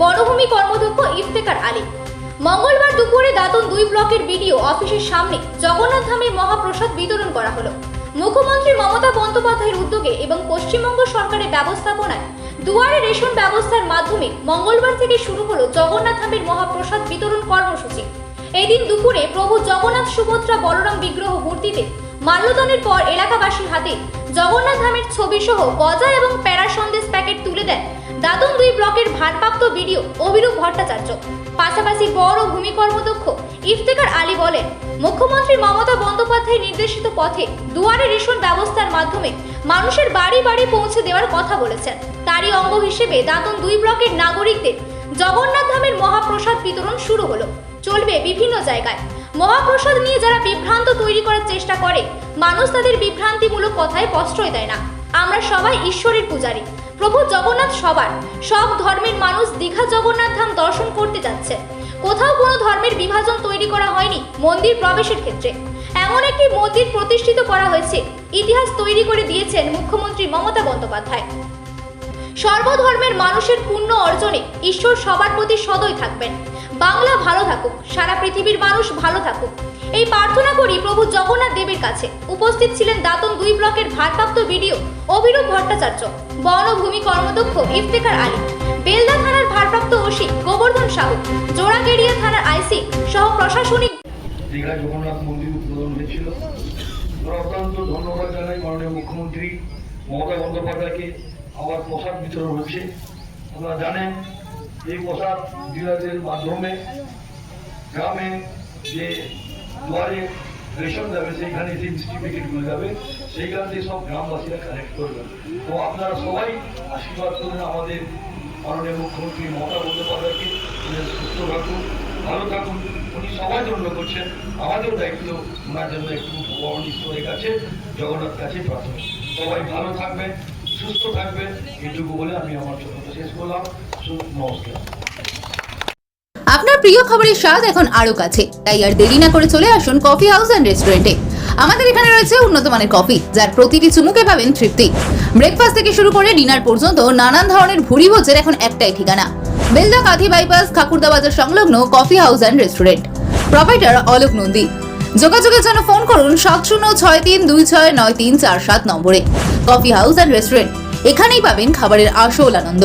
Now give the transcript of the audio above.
বনভূমি কর্মদক্ষ ইফতেকার আলী। মঙ্গলবার দুপুরে দাতন দুই ব্লকের বিডিও অফিসের সামনে জগন্নাথ ধামের মহাপ্রসাদ বিতরণ করা হলো। মুখ্যমন্ত্রী মমতা বন্দ্যোপাধ্যায়ের উদ্যোগে এবং পশ্চিমবঙ্গ সরকারের ব্যবস্থাপনায় দুয়ারে রেশন ব্যবস্থার মাধ্যমে মঙ্গলবার থেকে শুরু হলো জগন্নাথ ধামের মহাপ্রসাদ বিতরণ কর্মসূচি। এদিন দুপুরে প্রভু জগন্নাথ সুভদ্রা বলরাম বিগ্রহ মূর্তিতে মাল্যদানের পর এলাকাবাসীর হাতে জগন্নাথ ধামের ছবি সহ গজা এবং প্যারা সন্দেশ প্যাকেট তুলে দেন দাদন দুই ব্লকের ভারপ্রাপ্ত বিডিও অভিরূপ ভট্টাচার্য। পাশাপাশি বড় ভূমি কর্মদক্ষ ইফতেকার আলী বলেন, মুখ্যমন্ত্রী মমতা বন্দ্যোপাধ্যায় নির্দেশিত পথে দুয়ারে রেশন ব্যবস্থার মাধ্যমে মানুষের বাড়ি বাড়ি পৌঁছে দেওয়ার কথা বলেছেন। তারই অঙ্গ হিসেবে দাতন দুই ব্লকের নাগরিকদের জগন্নাথ ধামের মহাপ্রসাদ বিতরণ শুরু হলো। চলবে বিভিন্ন জায়গায়। মহাপ্রসাদ নিয়ে যারা বিভ্রান্ত তৈরি করার চেষ্টা করে, মানুষ তাদের বিভ্রান্তিমূলক কথায় প্রশ্রয় দেয় না। আমরা সবাই ঈশ্বরের পূজারী। প্রভু জগন্নাথ সবার। সব ধর্মের মানুষ দীঘা জগন্নাথ ধাম দর্শন করতে যাচ্ছে। কোথাও কোনো ধর্মের বিভাজন তৈরি করা হয়নি মন্দির প্রবেশের ক্ষেত্রে। এমন একটি মন্দির প্রতিষ্ঠিত করা হয়েছে, ইতিহাস তৈরি করে দিয়েছেন মুখ্যমন্ত্রী মমতা বন্দ্যোপাধ্যায়। সর্বধর্মের মানুষের পুণ্য অর্জনে ঈশ্বর সবার প্রতি সদয় থাকবেন। বাংলা ভালো থাকুক, সারা পৃথিবীর মানুষ ভালো থাকুক। এই প্রার্থনা করি প্রভু জগন্নাথ দেবের কাছে। উপস্থিত ছিলেন দাতন দুই ব্লকের ভারপ্রাপ্ত বিডিও অভিরূপ ভট্টাচার্য, বনভূমি কর্মদক্ষ ইফতেখার আলী, বেলদা থানার ভারপ্রাপ্ত ওসি গোবর্ধন সাহু জোড়াগেড়িয়া থানার আইসি সহ প্রশাসনিক জগন্নাথ মন্দির উদ্বোধন হয়েছিল। অত্যন্ত ধন্যবাদ জানাই মাননীয় মুখ্যমন্ত্রী মমতা বন্দ্যোপাধ্যায়কে। আবার প্রসাদ বিতরণ হচ্ছে। আপনারা জানেন, এই প্রসাদ ডিলারদের মাধ্যমে গ্রামে যে দুয়ারে রেশন যাবে, সেইখানে সেই মিষ্টি প্যাকেটগুলো যাবে, সেইখান থেকে সব গ্রামবাসীরা কালেক্ট করবেন তো আপনারা সবাই আশীর্বাদ করবেন আমাদের মাননীয় মুখ্যমন্ত্রী মমতা বন্দ্যোপাধ্যায়কে। সুস্থ থাকুন, ভালো থাকুন। উনি সবার জন্য করছেন। আমাদেরও দায়িত্ব, ওনার জন্য একটু ভগবান ঈশ্বরের কাছে, জগন্নাথ কাছে প্রার্থনা। সবাই ভালো থাকবেন। সুস্থ থাকবেন। এটুকু বলে আমি আমার ছোট শেষ করলাম। নমস্কার। আপনার প্রিয় খাবারের স্বাদ এখন আরও কাছে। তাই আর দেরি না করে চলে আসুন কফি হাউস অ্যান্ড রেস্টুরেন্টে। আমাদের এখানে রয়েছে উন্নত মানের কফি, যার প্রতিটি চুমুকে পাবেন তৃপ্তি। ব্রেকফাস্ট থেকে শুরু করে ডিনার পর্যন্ত নানান ধরনের ভুরি ভোজের এখন একটাই ঠিকানা। বেলদা কাঁথি বাইপাস খাকুরদা বাজার সংলগ্ন coffee house and restaurant. Provider Alok Nandi. যোগাযোগের জন্য ফোন করুন সাত শূন্য ছয় তিন দুই ছয় নয় তিন চার সাত নম্বরে। কফি হাউস অ্যান্ড রেস্টুরেন্ট এখানেই পাবেন খাবারের আসল আনন্দ।